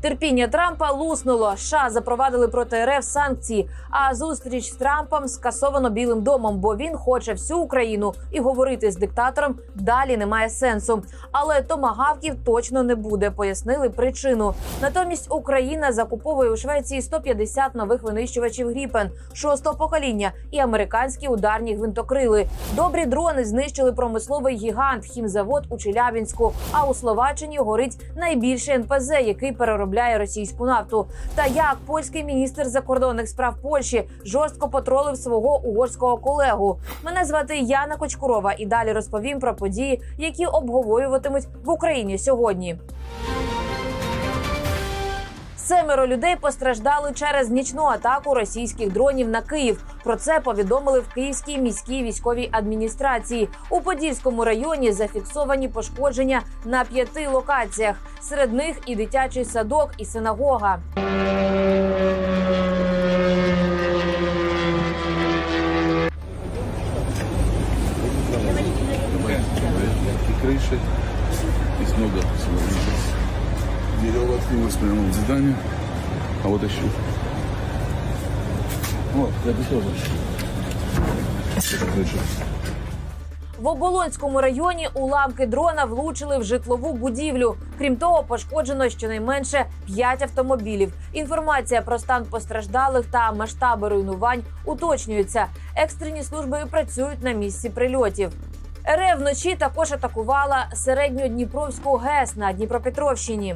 Терпіння Трампа луснуло. США запровадили проти РФ санкції. А зустріч з Трампом скасовано Білим домом, бо він хоче всю Україну і говорити з диктатором далі немає сенсу. Але томагавків точно не буде. Пояснили причину. Натомість Україна закуповує у Швеції 150 нових винищувачів Гріпен шостого покоління і американські ударні гвинтокрили. Добрі дрони знищили промисловий гігант хімзавод у Челябінську. А у Словаччині горить найбільший НПЗ, який переробляє російську нафту. Та як польський міністр закордонних справ Польщі жорстко потролив свого угорського колегу. Мене звати Яна Кочкурова, і далі розповім про події, які обговорюватимуть в Україні сьогодні. Семеро людей постраждали через нічну атаку російських дронів на Київ. Про це повідомили в Київській міській військовій адміністрації. У Подільському районі зафіксовані пошкодження на п'яти локаціях. Серед них і дитячий садок, і синагога. дерево открылось прямо в здании. А вот еще. Вот, это тоже. Это крыша. В Оболонському районі уламки дрона влучили в житлову будівлю. Крім того, пошкоджено щонайменше 5 автомобілів. Інформація про стан постраждалих та масштаби руйнувань уточнюються. Екстрені служби працюють на місці прильотів. РФ вночі також атакувала середньодніпровську ГЕС на Дніпропетровщині.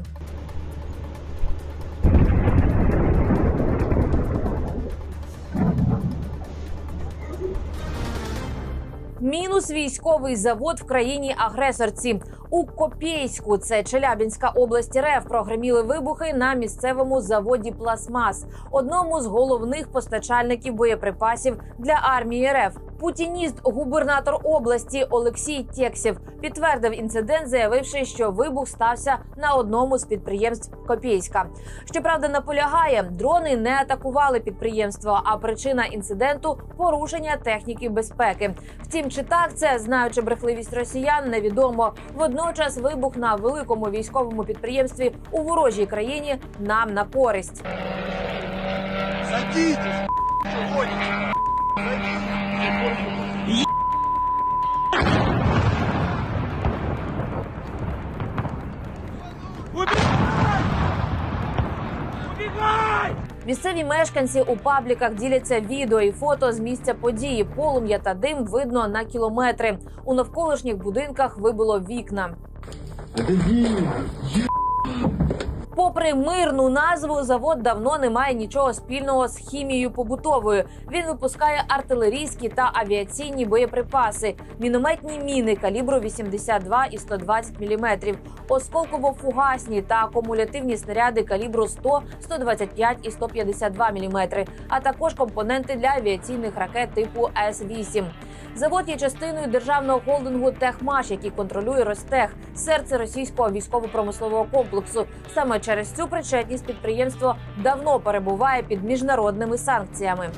Мінус військовий завод в країні агресорці у Копєйську, це Челябінська область РФ, прогреміли вибухи на місцевому заводі Пластмас, одному з головних постачальників боєприпасів для армії РФ. Путініст, губернатор області Олексій Тєксєв підтвердив інцидент, заявивши, що вибух стався на одному з підприємств Копєйська. Щоправда, наполягає, дрони не атакували підприємство, а причина інциденту порушення техніки безпеки. Втім, чи так це знаючи брехливість росіян, невідомо. Водночас вибух на великому військовому підприємстві у ворожій країні нам на користь. Убегай! Місцеві мешканці у пабліках діляться відео і фото з місця події. Полум'я та дим видно на кілометри. У навколишніх будинках вибило вікна. Попри мирну назву, завод давно не має нічого спільного з хімією побутовою. Він випускає артилерійські та авіаційні боєприпаси, мінометні міни калібру 82 і 120 мм, осколково-фугасні та акумулятивні снаряди калібру 100, 125 і 152 мм, а також компоненти для авіаційних ракет типу С-8. Завод є частиною державного холдингу Техмаш, який контролює Ростех, серце російського військово-промислового комплексу. Саме через цю причетність підприємство давно перебуває під міжнародними санкціями.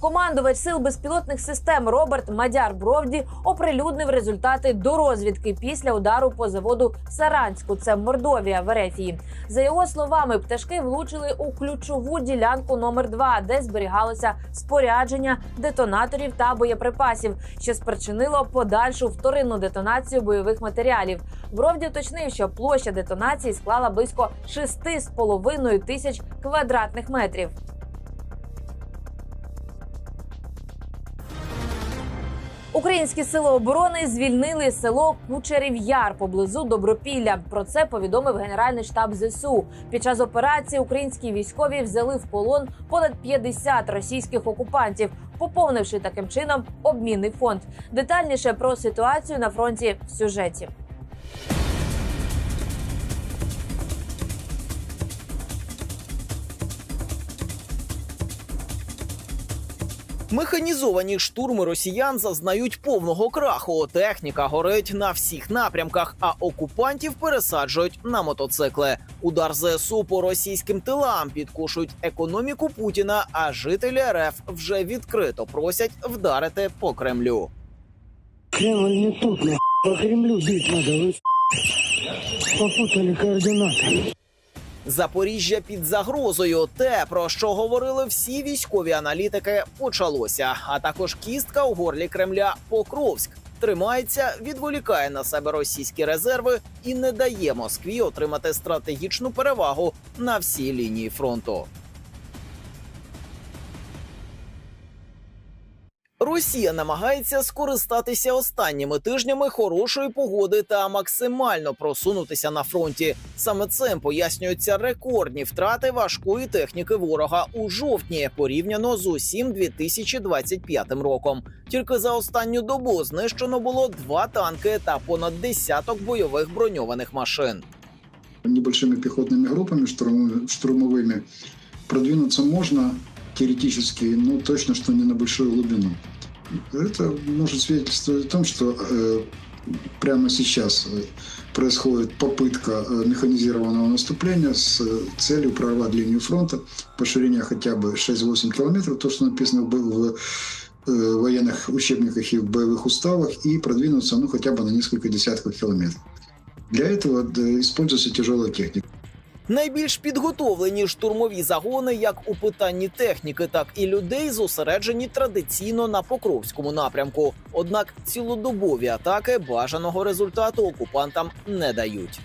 Командувач сил безпілотних систем Роберт Мадяр Бровді оприлюднив результати дорозвідки після удару по заводу Саранську. Це Мордовія в Ерефії. За його словами, пташки влучили у ключову ділянку номер 2 де зберігалося спорядження детонаторів та боєприпасів, що спричинило подальшу вторинну детонацію бойових матеріалів. Бровді уточнив, що площа детонації склала близько 6,5 тисяч квадратних метрів. Українські сили оборони звільнили село Кучерів Яр поблизу Добропілля. Про це повідомив Генеральний штаб ЗСУ. Під час операції українські військові взяли в полон понад 50 російських окупантів, поповнивши таким чином обмінний фонд. Детальніше про ситуацію на фронті в сюжеті. Механізовані штурми росіян зазнають повного краху. Техніка горить на всіх напрямках, а окупантів пересаджують на мотоцикли. Удар ЗСУ по російським тилам підкушують економіку Путіна. А жителі РФ вже відкрито просять вдарити по Кремлю. Кремль не тут, нахуй. По Кремлю бить вы с***. попутали координаты. Запоріжжя під загрозою. Те, про що говорили всі військові аналітики, почалося. А також кістка у горлі Кремля Покровськ тримається, відволікає на себе російські резерви і не дає Москві отримати стратегічну перевагу на всій лінії фронту. Росія намагається скористатися останніми тижнями хорошої погоди та максимально просунутися на фронті. Саме цим пояснюються рекордні втрати важкої техніки ворога у жовтні порівняно з усім 2025 роком. Тільки за останню добу знищено було два танки та понад десяток бойових броньованих машин. небольшими пехотными группами штурм- штурмовыми продвинуться можно теоретически, но точно, что не на большую глубину. Это может свидетельствовать о том, что э, прямо сейчас э, происходит попытка э, механизированного наступления с э, целью прорвать линию фронта по ширине хотя бы 6-8 километров, то, что написано в, в военных учебниках и в боевых уставах, и продвинуться ну, хотя бы на несколько десятков километров. Для этого используется тяжелая техника. Найбільш підготовлені штурмові загони, як у питанні техніки, так і людей, зосереджені традиційно на Покровському напрямку. Однак цілодобові атаки бажаного результату окупантам не дають.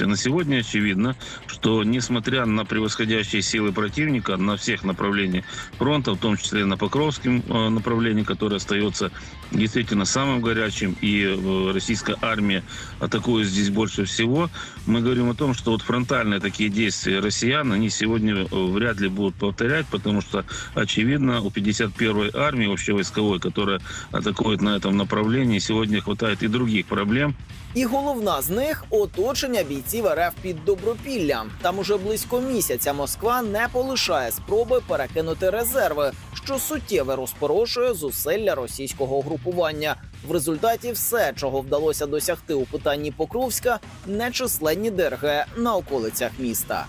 На сегодня очевидно, что несмотря на превосходящие силы противника на всех направлениях фронта, в том числе на Покровском э, направлении, которое остается действительно самым горячим, и э, российская армия атакует здесь больше всего, мы говорим о том, что вот фронтальные такие действия россиян, они сегодня э, вряд ли будут повторять, потому что, очевидно, у 51-й армии общевойсковой, которая атакует на этом направлении, сегодня хватает и других проблем, І головна з них оточення бійців РФ під Добропіллям. Там уже близько місяця Москва не полишає спроби перекинути резерви, що суттєво розпорошує зусилля російського групування. В результаті все, чого вдалося досягти у питанні Покровська, нечисленні ДРГ на околицях міста.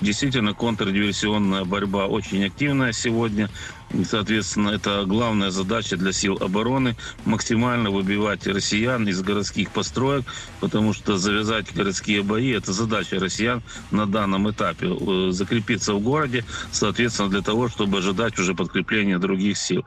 Действительно, контрдиверсионная борьба очень активная сегодня. И, соответственно, это главная задача для сил обороны – максимально выбивать россиян из городских построек, потому что завязать городские бои – это задача россиян на данном этапе. Э, Закрепиться в городе, соответственно, для того, чтобы ожидать уже подкрепления других сил.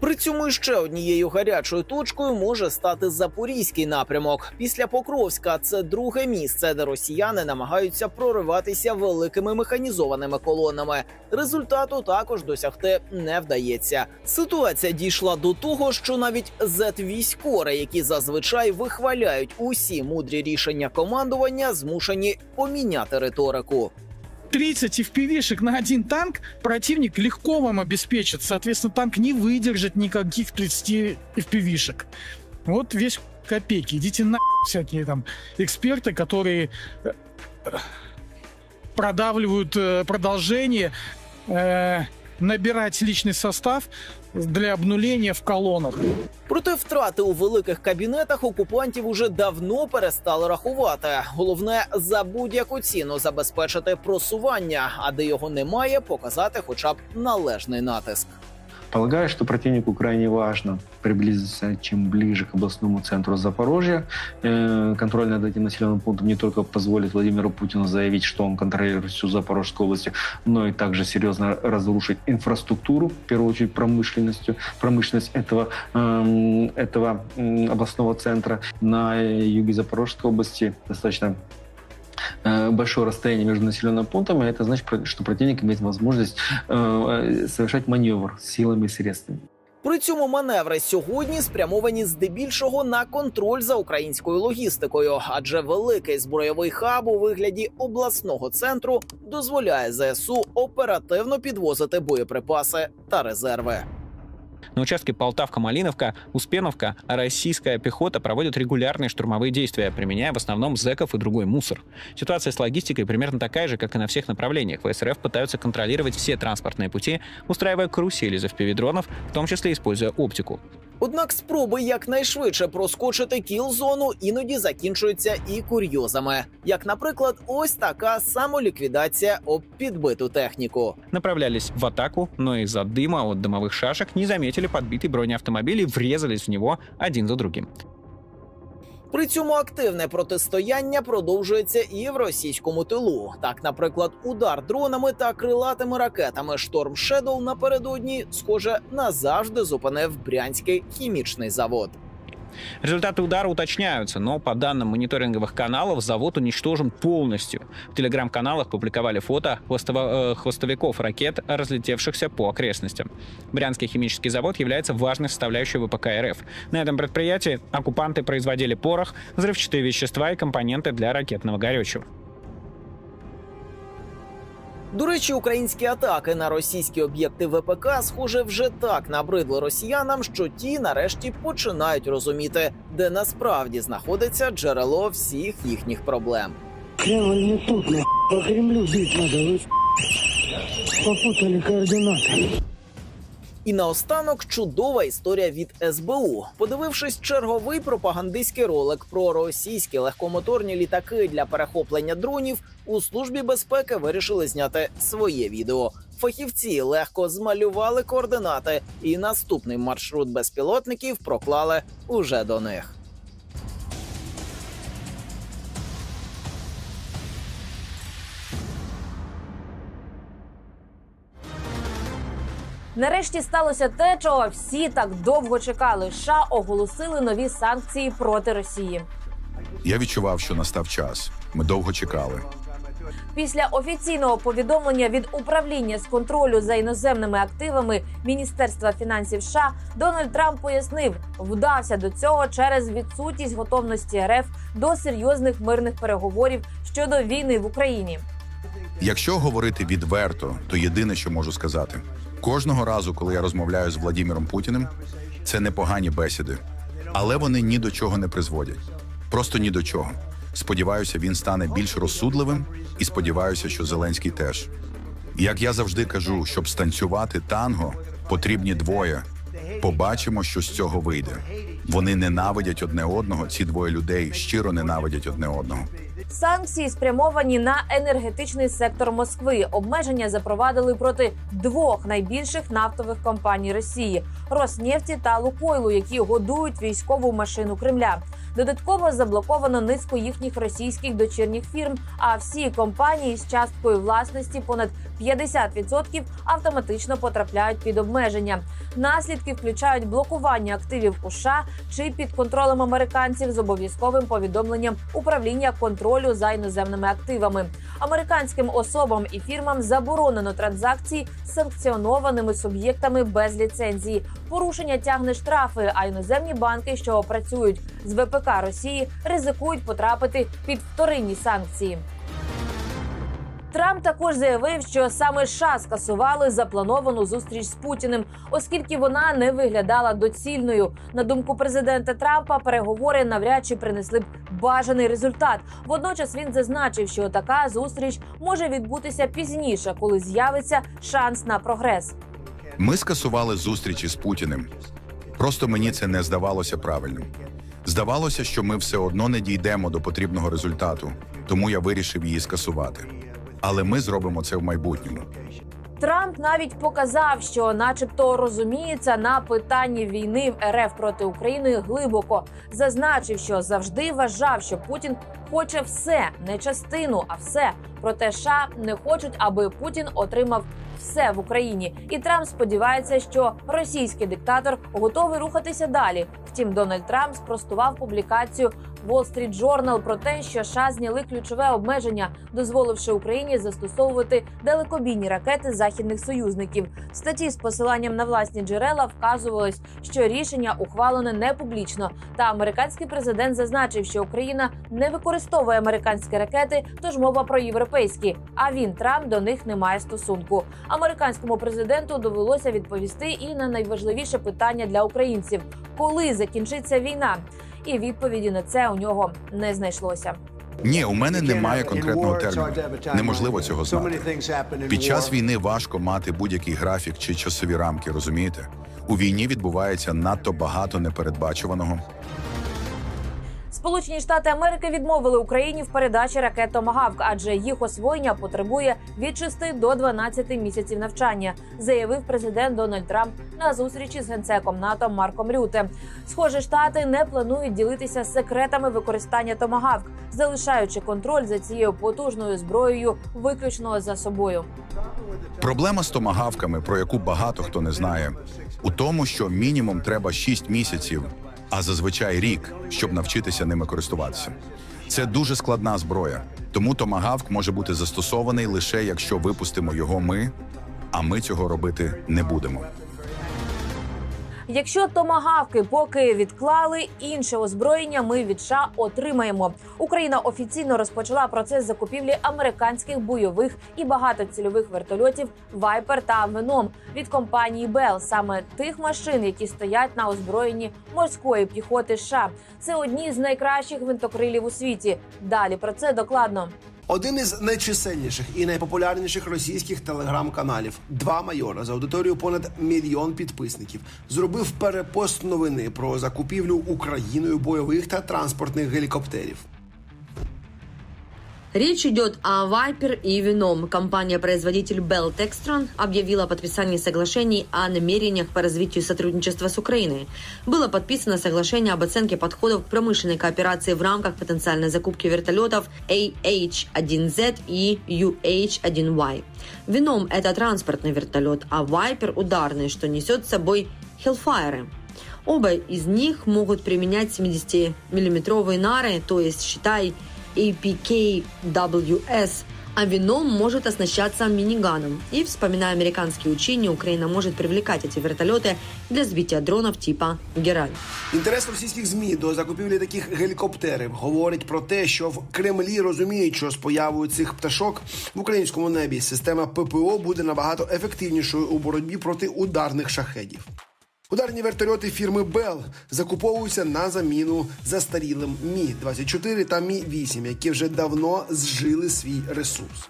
При цьому іще однією гарячою точкою може стати запорізький напрямок. Після Покровська це друге місце, де росіяни намагаються прориватися великими механізованими колонами. Результату також досягти не вдається. Ситуація дійшла до того, що навіть зет-військори, які зазвичай вихваляють усі мудрі рішення командування, змушені поміняти риторику. 30 FPV-шек на один танк противник легко вам обеспечит. Соответственно, танк не выдержит никаких 30 FPV-шек. Вот весь копейки. Идите на всякие там эксперты, которые э, продавливают э, продолжение, э, набирать личный состав для обнуления в колонах. Проте втрати у великих кабінетах окупантів уже давно перестали рахувати. Головне за будь-яку ціну забезпечити просування, а де його немає, показати хоча б належний натиск. Полагаю, что противнику крайне важно приблизиться чем ближе к областному центру Запорожья. Э, Контроль над этим населенным пунктом не только позволит Владимиру Путину заявить, что он контролирует всю Запорожскую область, но и также серьезно разрушить инфраструктуру, в первую очередь промышленностью, промышленность этого, эм, этого областного центра. На юге Запорожской области достаточно большое расстояние между населенными пунктами, это значит, про- что противник имеет возможность э, совершать маневр силами и средствами. При цьому маневри сьогодні спрямовані здебільшого на контроль за українською логістикою, адже великий збройовий хаб у вигляді обласного центру дозволяє ЗСУ оперативно підвозити боєприпаси та резерви. На участке Полтавка-Малиновка, Успеновка российская пехота проводит регулярные штурмовые действия, применяя в основном зэков и другой мусор. Ситуация с логистикой примерно такая же, как и на всех направлениях. ВСРФ пытаются контролировать все транспортные пути, устраивая карусели из FPV-дронов, в том числе используя оптику. Однак спроби якнайшвидше проскочити кіл-зону іноді закінчуються і курйозами, як, наприклад, ось така самоліквідація об підбиту техніку. Направлялись в атаку, но из-за дыма от дымовых шашек не заметили подбитый бронеавтомобиль и врезались в него один за другим. При цьому активне протистояння продовжується і в російському тилу. Так, наприклад, удар дронами та крилатими ракетами Шторм Шедоу напередодні, схоже, назавжди зупинив брянський хімічний завод. Результаты удара уточняются, но по данным мониторинговых каналов завод уничтожен полностью. В телеграм-каналах публиковали фото хвостово- э, хвостовиков ракет, разлетевшихся по окрестностям. Брянский химический завод является важной составляющей ВПК РФ. На этом предприятии оккупанты производили порох, взрывчатые вещества и компоненты для ракетного горючего. До речі, українські атаки на російські об'єкти ВПК, схоже, вже так набридли росіянам, що ті нарешті починають розуміти, де насправді знаходиться джерело всіх їхніх проблем. Кремль не тут, на Кремлю бить. Вы попутали координаты. І наостанок чудова історія від СБУ. Подивившись черговий пропагандистський ролик про російські легкомоторні літаки для перехоплення дронів, у службі безпеки вирішили зняти своє відео. Фахівці легко змалювали координати, і наступний маршрут безпілотників проклали уже до них. Нарешті сталося те, чого всі так довго чекали. США оголосили нові санкції проти Росії. Я відчував, що настав час. Ми довго чекали. Після офіційного повідомлення від управління з контролю за іноземними активами Міністерства фінансів США Дональд Трамп пояснив, вдався до цього через відсутність готовності РФ до серйозних мирних переговорів щодо війни в Україні. Якщо говорити відверто, то єдине, що можу сказати, кожного разу, коли я розмовляю з Владіміром Путіним, це непогані бесіди, але вони ні до чого не призводять. Просто ні до чого. Сподіваюся, він стане більш розсудливим, і сподіваюся, що Зеленський теж. Як я завжди кажу, щоб станцювати танго, потрібні двоє. Побачимо, що з цього вийде. Вони ненавидять одне одного. Ці двоє людей щиро ненавидять одне одного. Санкції спрямовані на енергетичний сектор Москви. Обмеження запровадили проти двох найбільших нафтових компаній Росії Роснефті та Лукойлу, які годують військову машину Кремля. Додатково заблоковано низку їхніх російських дочірніх фірм. А всі компанії з часткою власності понад 50% автоматично потрапляють під обмеження. Наслідки включають блокування активів у США чи під контролем американців з обов'язковим повідомленням управління контролю за іноземними активами. Американським особам і фірмам заборонено транзакції з санкціонованими суб'єктами без ліцензії. Порушення тягне штрафи, а іноземні банки, що працюють з ВПК Росії, ризикують потрапити під вторинні санкції. Трамп також заявив, що саме США скасували заплановану зустріч з Путіним, оскільки вона не виглядала доцільною. На думку президента Трампа, переговори навряд чи принесли б бажаний результат. Водночас він зазначив, що така зустріч може відбутися пізніше, коли з'явиться шанс на прогрес. Ми скасували зустрічі з Путіним. Просто мені це не здавалося правильним. Здавалося, що ми все одно не дійдемо до потрібного результату, тому я вирішив її скасувати. Але ми зробимо це в майбутньому. Трамп навіть показав, що, начебто, розуміється на питанні війни в РФ проти України глибоко. Зазначив, що завжди вважав, що Путін хоче все, не частину, а все. Проте США не хочуть, аби Путін отримав все в Україні. І Трамп сподівається, що російський диктатор готовий рухатися далі. Втім, Дональд Трамп спростував публікацію Wall Street Journal про те, що США зняли ключове обмеження, дозволивши Україні застосовувати далекобійні ракети західних союзників. В статті з посиланням на власні джерела вказувалось, що рішення ухвалене не публічно. Та американський президент зазначив, що Україна не використовує американські ракети, тож мова про європейські. А він Трамп до них не має стосунку. Американському президенту довелося відповісти і на найважливіше питання для українців: коли закінчиться війна? І відповіді на це у нього не знайшлося. Ні, у мене немає конкретного терміну. Неможливо цього знати. Під час війни важко мати будь-який графік чи часові рамки, розумієте? У війні відбувається надто багато непередбачуваного. Сполучені Штати Америки відмовили Україні в передачі ракет Томагавк, адже їх освоєння потребує від 6 до 12 місяців навчання, заявив президент Дональд Трамп на зустрічі з генсеком НАТО Марком Рюте. Схоже, штати не планують ділитися секретами використання Томагавк, залишаючи контроль за цією потужною зброєю виключно за собою. Проблема з томагавками, про яку багато хто не знає, у тому, що мінімум треба 6 місяців, а зазвичай рік, щоб навчитися ними користуватися. Це дуже складна зброя, тому томагавк може бути застосований лише якщо випустимо його ми, а ми цього робити не будемо. Якщо томагавки поки відклали, інше озброєння ми від США отримаємо. Україна офіційно розпочала процес закупівлі американських бойових і багатоцільових вертольотів Viper та Venom від компанії Bell, саме тих машин, які стоять на озброєнні морської піхоти. США. це одні з найкращих гвинтокрилів у світі. Далі про це докладно. Один із найчисельніших і найпопулярніших російських телеграм-каналів Два майора з аудиторію понад мільйон підписників зробив перепост новини про закупівлю Україною бойових та транспортних гелікоптерів. Речь идет о Viper и Venom. Компания-производитель Bell Textron объявила о подписании соглашений о намерениях по развитию сотрудничества с Украиной. Было подписано соглашение об оценке подходов к промышленной кооперации в рамках потенциальной закупки вертолетов AH-1Z и UH-1Y. Venom – это транспортный вертолет, а Viper – ударный, что несет с собой Hellfire. Оба из них могут применять 70-миллиметровые нары, то есть, считай, APKWS, а вином может оснащаться миниганом. И, вспоминая американские учения, Украина может привлекать эти вертолеты для сбития дронов типа «Гераль». Інтерес російських змі до закупівлі таких гелікоптерів говорить про те, що в Кремлі розуміють, що з появою цих пташок в українському небі система ППО буде набагато ефективнішою у боротьбі проти ударних шахедів. Ударні вертольоти фірми Bell закуповуються на заміну застарілим Мі 24 та Мі 8 які вже давно зжили свій ресурс.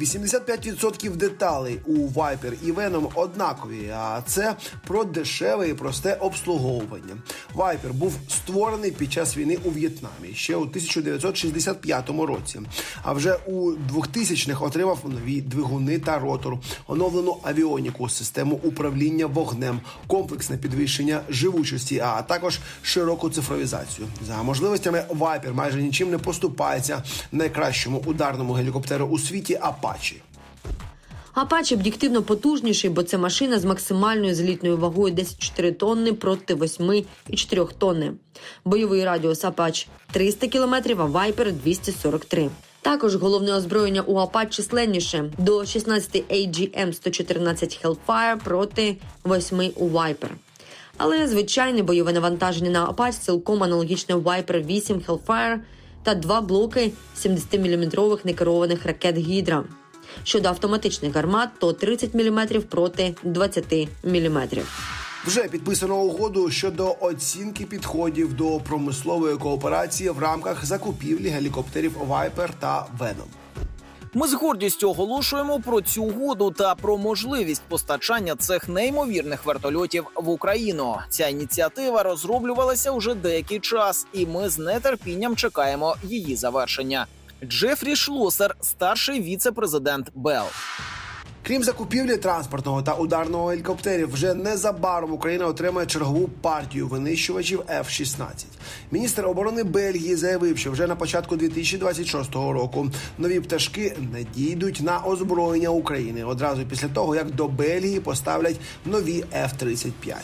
85% деталей у Viper і Venom однакові, а це про дешеве і просте обслуговування. Viper був створений під час війни у В'єтнамі ще у 1965 році. А вже у 2000-х отримав нові двигуни та ротор, оновлену авіоніку, систему управління вогнем, комплексне підвищення живучості, а також широку цифровізацію. За можливостями Viper майже нічим не поступається найкращому ударному гелікоптеру у світі Apache. Apache об'єктивно потужніший, бо це машина з максимальною злітною вагою 10,4 тонни проти 8,4 тонни. Бойовий радіус Apache 300 км, а Viper 243. Також головне озброєння у Apache численніше до 16 AGM 114 Hellfire проти 8 у Viper. Але звичайне бойове навантаження на Apache цілком аналогічне Viper 8 Hellfire та два блоки 70-мм некерованих ракет Гідра. Щодо автоматичних гармат, то 30 мм проти 20 мм. Вже підписано угоду щодо оцінки підходів до промислової кооперації в рамках закупівлі гелікоптерів Viper та Venom. Ми з гордістю оголошуємо про цю угоду та про можливість постачання цих неймовірних вертольотів в Україну. Ця ініціатива розроблювалася уже деякий час, і ми з нетерпінням чекаємо її завершення. Джефрі Шлосер, старший віце-президент Бел. Крім закупівлі транспортного та ударного гелікоптерів, вже незабаром Україна отримає чергову партію винищувачів F-16. Міністр оборони Бельгії заявив, що вже на початку 2026 року нові пташки надійдуть на озброєння України одразу після того, як до Бельгії поставлять нові F-35.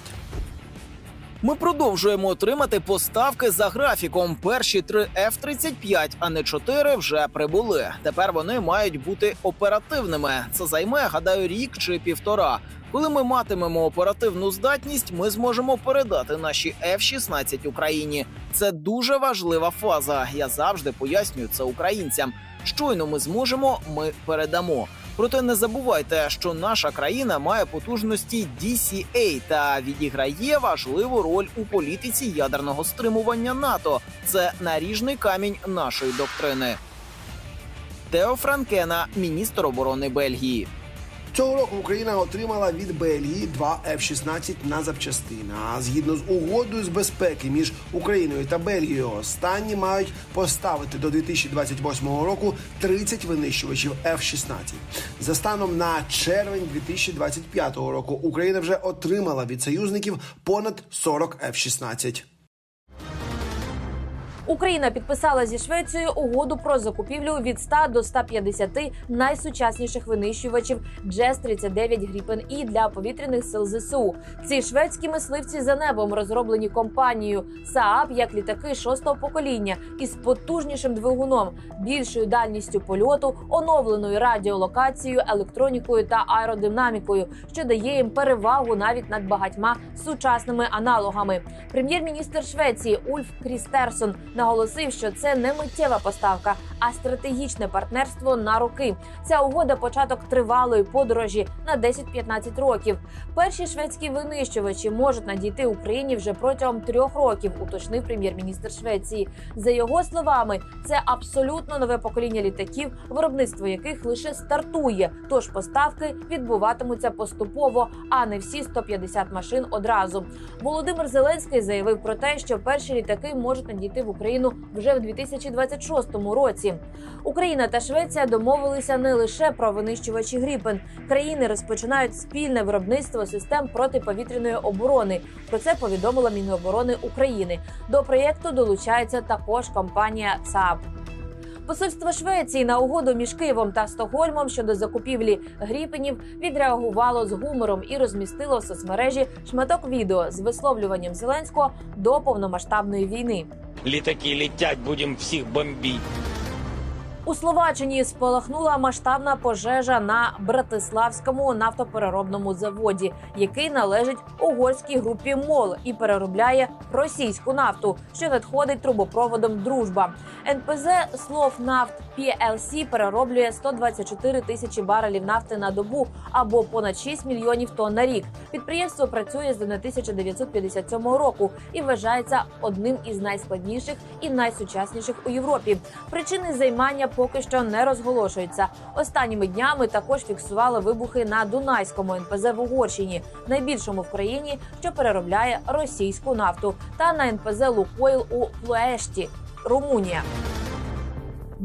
Ми продовжуємо отримати поставки за графіком. Перші три F-35, а не чотири, вже прибули. Тепер вони мають бути оперативними. Це займе, гадаю, рік чи півтора. Коли ми матимемо оперативну здатність, ми зможемо передати наші F-16 Україні. Це дуже важлива фаза. Я завжди пояснюю це українцям. Щойно ми зможемо, ми передамо. Проте не забувайте, що наша країна має потужності DCA та відіграє важливу роль у політиці ядерного стримування НАТО. Це наріжний камінь нашої доктрини. Тео Франкена, міністр оборони Бельгії. Цього року Україна отримала від Бельгії два F-16 на запчастини. А згідно з угодою з безпеки між Україною та Бельгією, останні мають поставити до 2028 року 30 винищувачів F-16. За станом на червень 2025 року Україна вже отримала від союзників понад 40 F-16. Україна підписала зі Швецією угоду про закупівлю від 100 до 150 найсучасніших винищувачів джес 39 Gripen І для повітряних сил ЗСУ. Ці шведські мисливці за небом розроблені компанією Saab як літаки шостого покоління із потужнішим двигуном, більшою дальністю польоту, оновленою радіолокацією, електронікою та аеродинамікою, що дає їм перевагу навіть над багатьма сучасними аналогами. Прем'єр-міністр Швеції Ульф Крістерсон наголосив, що це не миттєва поставка, а стратегічне партнерство на роки. Ця угода початок тривалої подорожі на 10-15 років. Перші шведські винищувачі можуть надійти Україні вже протягом трьох років, уточнив прем'єр-міністр Швеції. За його словами, це абсолютно нове покоління літаків, виробництво яких лише стартує. Тож поставки відбуватимуться поступово, а не всі 150 машин одразу. Володимир Зеленський заявив про те, що перші літаки можуть надійти в Україну вже в 2026 році. Україна та Швеція домовилися не лише про винищувачі Гріпен. Країни розпочинають спільне виробництво систем протиповітряної оборони. Про це повідомила Міноборони України. До проєкту долучається також компанія СААБ. Посольство Швеції на угоду між Києвом та Стокгольмом щодо закупівлі гріпенів відреагувало з гумором і розмістило в соцмережі шматок відео з висловлюванням Зеленського до повномасштабної війни. Літаки летять, будемо всіх бомбити. У Словаччині спалахнула масштабна пожежа на Братиславському нафтопереробному заводі, який належить угорській групі МОЛ і переробляє російську нафту, що надходить трубопроводом Дружба. НПЗ Словнафт PLC перероблює 124 тисячі барелів нафти на добу або понад 6 мільйонів тонн на рік. Підприємство працює з 1957 року і вважається одним із найскладніших і найсучасніших у Європі. Причини займання поки що не розголошуються. Останніми днями також фіксували вибухи на Дунайському НПЗ в Угорщині, найбільшому в країні, що переробляє російську нафту, та на НПЗ Лукойл у Плуешті, Румунія.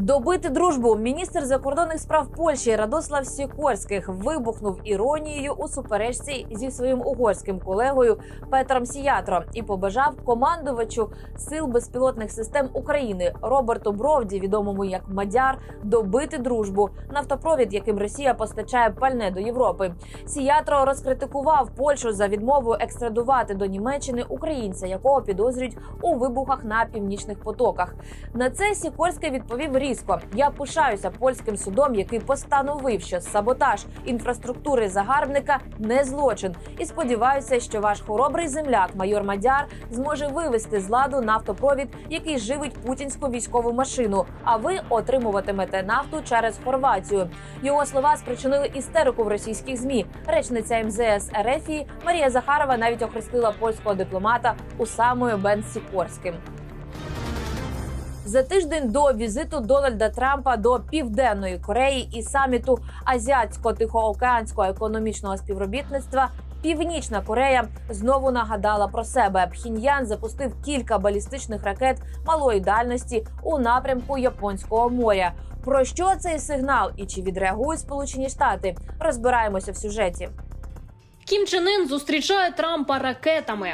Добити дружбу міністр закордонних справ Польщі Радослав Сікорських вибухнув іронією у суперечці зі своїм угорським колегою Петром Сіятро і побажав командувачу сил безпілотних систем України Роберту Бровді, відомому як Мадяр, добити дружбу нафтопровід, яким Росія постачає пальне до Європи. Сіятро розкритикував Польщу за відмову екстрадувати до Німеччини українця, якого підозрюють у вибухах на північних потоках. На це Сікорський відповів різко: я пишаюся польським судом, який постановив, що саботаж інфраструктури загарбника не злочин, і сподіваюся, що ваш хоробрий земляк, майор Мадяр, зможе вивести з ладу нафтопровід, який живить путінську військову машину. А ви отримуватимете нафту через Хорватію. Його слова спричинили істерику в російських змі. Речниця МЗС РФ Марія Захарова навіть охрестила польського дипломата Усамою Бен Сікорським. За тиждень до візиту Дональда Трампа до південної Кореї і саміту азіатсько-тихоокеанського економічного співробітництва. Північна Корея знову нагадала про себе. Пхіньян запустив кілька балістичних ракет малої дальності у напрямку Японського моря. Про що цей сигнал і чи відреагують Сполучені Штати? Розбираємося в сюжеті. Кім Чен Ын зустрічає Трампа ракетами.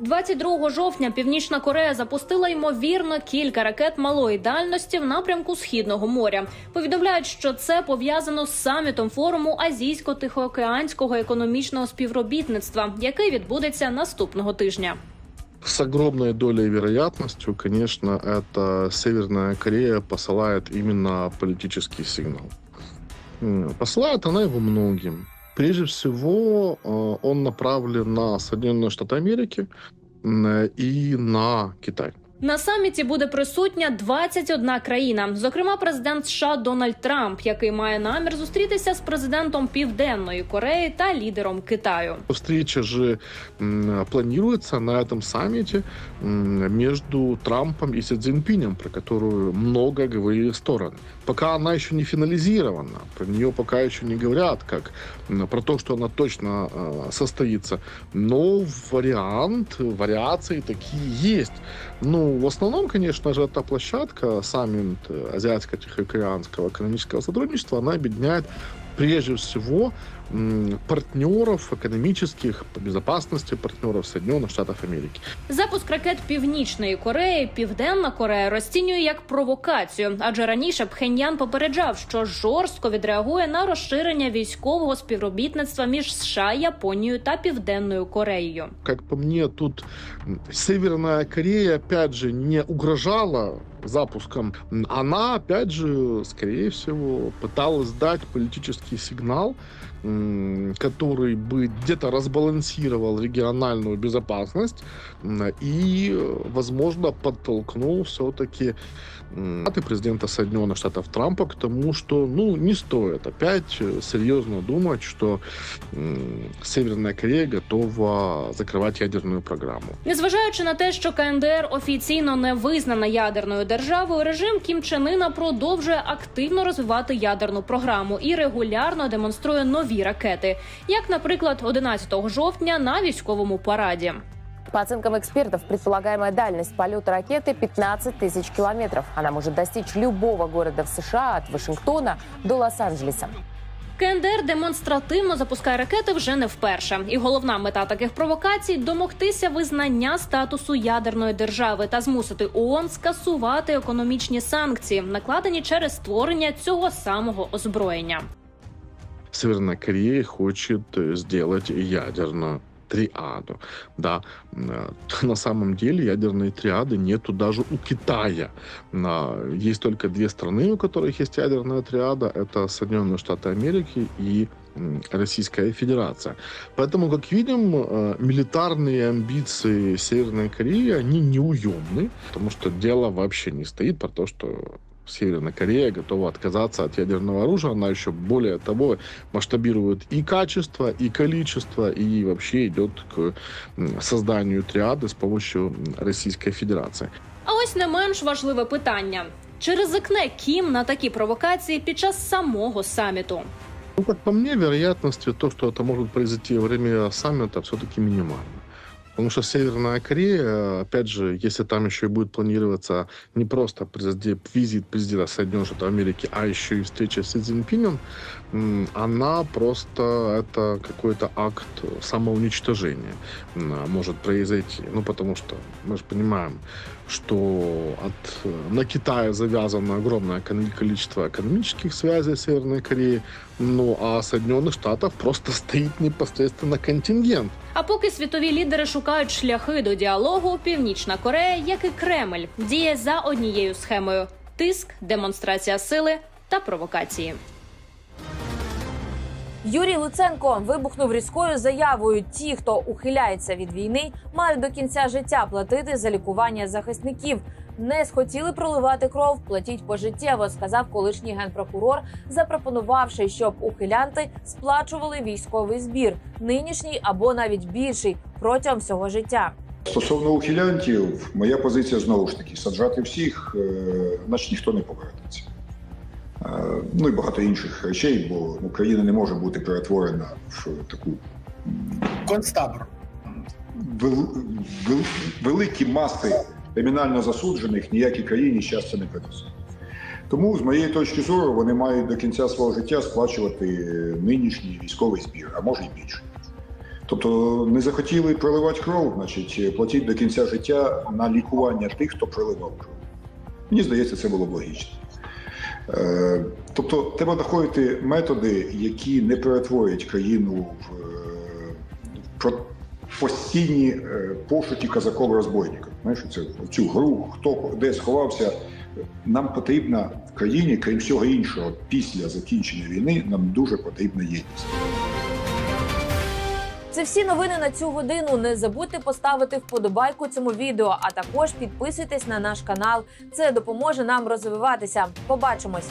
22 жовтня Північна Корея запустила ймовірно кілька ракет малої дальності в напрямку Східного моря. Повідомляють, що це пов'язано з самітом форуму Азійсько-Тихоокеанського економічного співробітництва, який відбудеться наступного тижня. С огромной долей вероятностью, конечно, это Северная Корея посылает именно политический сигнал. М, Посылает она его многим. Прежде всего, э, он направлен на Соединенные Штаты Америки м, и на Китай. На саміті буде присутня 21 країна, зокрема президент США Дональд Трамп, який має намір зустрітися з президентом Південної Кореї та лідером Китаю. Встреча же м, планируется на этом саммите м, между Трампом и Си Цзиньпинем, про которую много говорили стороны. Пока она еще не финализирована, про нее пока еще не говорят как про то, что она точно э, состоится. Но вариант, вариации такие есть. Ну, в основном, конечно же, эта площадка, саммит э, Азиатско-Тихоокеанского экономического сотрудничества, она объединяет прежде всего партнеров экономических по безопасности, партнеров Соединенных Штатов Америки. Запуск ракет Північної Кореї Південна Корея розцінює як провокацію, адже раніше Пхеньян попереджав, що жорстко відреагує на розширення військового співробітництва між США, Японією та Південною Кореєю. Как по мне, тут м, Северная Корея, опять же, не угрожала запуском. Она, опять же, скорее всего, пыталась дать политический сигнал, который бы где-то разбалансировал региональную безопасность и, возможно, подтолкнул все-таки президента Соединенных Штатов Трампа к тому, что ну, не стоит опять э, серьезно думать, что м, Северная Корея готова закрывать ядерную программу. Незважаючи на те, що КНДР офіційно не визнана ядерною державою, режим Кім Чен Іна продовжує активно розвивати ядерну програму і регулярно демонструє нові ракети, як, наприклад, 11 жовтня на військовому параді. По оценкам экспертов, предполагаемая дальность полета ракеты 15 тысяч километров. Она может достичь любого города в США от Вашингтона до Лос-Анджелеса. КНДР демонстративно запускає ракети вже не вперше, і головна мета таких провокацій домогтися визнання статусу ядерної держави та змусити ООН скасувати економічні санкції, накладені через створення цього самого озброєння. Северная Корея хочет э, сделать ядерную триаду. Да, э, на самом деле ядерной триады нету даже у Китая. Есть только две страны, у которых есть ядерная триада. Это Соединенные Штаты Америки и Российская Федерация. Поэтому, как видим, э, милитарные амбиции Северной Кореи, они неуемны, потому что дело вообще не стоит про то, что Северная Корея готова отказаться от ядерного оружия. Она еще более того масштабирует и качество, и количество, и вообще идет к созданию триады с помощью Российской Федерации. А ось не менш важливе питання: чи ризикне Кім на такі провокації під час самого саміту? Ну, как по мне, вероятность то, что это может произойти во время саммита, все-таки минимальна. Потому что Северная Корея, опять же, если там еще и будет планироваться не просто визит президента Соединенных Штатов Америки, а еще и встреча с Си Цзиньпинем, она просто это какой-то акт самоуничтожения м, может произойти. Ну, потому что мы же понимаем, что от, э, на Китае завязано огромное кон- количество экономических связей с Северной Кореей, ну а Соединенных Штатов просто стоит непосредственно контингент. А поки світові лідери шукають шляхи до діалогу, Північна Корея, як і Кремль, діє за однією схемою: тиск, демонстрація сили та провокації. Юрій Луценко вибухнув різкою заявою: ті, хто ухиляється від війни, мають до кінця життя платити за лікування захисників. Не схотіли проливати кров, платіть пожиттєво, сказав колишній генпрокурор, запропонувавши, щоб ухилянти сплачували військовий збір, нинішній або навіть більший протягом всього життя. Стосовно ухилянтів, моя позиція знову ж таки саджати всіх, е, наче ніхто не повернеться. Е, Ну і багато інших речей, бо ну, країна не може бути перетворена в таку концтабор. вел, вел, великі маси кримінально засуджених ніякій країні щастя не приносить. Тому, з моєї точки зору, вони мають до кінця свого життя сплачувати нинішній військовий збір, а може й більше. Тобто не захотіли проливати кров, значить, платіть до кінця життя на лікування тих, хто проливав кров. Мені здається, це було б логічно. Е, Тобто, треба знаходити методи, які не перетворять країну в е, постійні е, пошуки казаков-розбойника. Знаєш, це цю гру, хто де сховався. Нам потрібна в країні, крім всього іншого, після закінчення війни, нам дуже потрібна єдність. Це всі новини на цю годину. Не забудьте поставити вподобайку цьому відео, а також підписуйтесь на наш канал. Це допоможе нам розвиватися. Побачимось.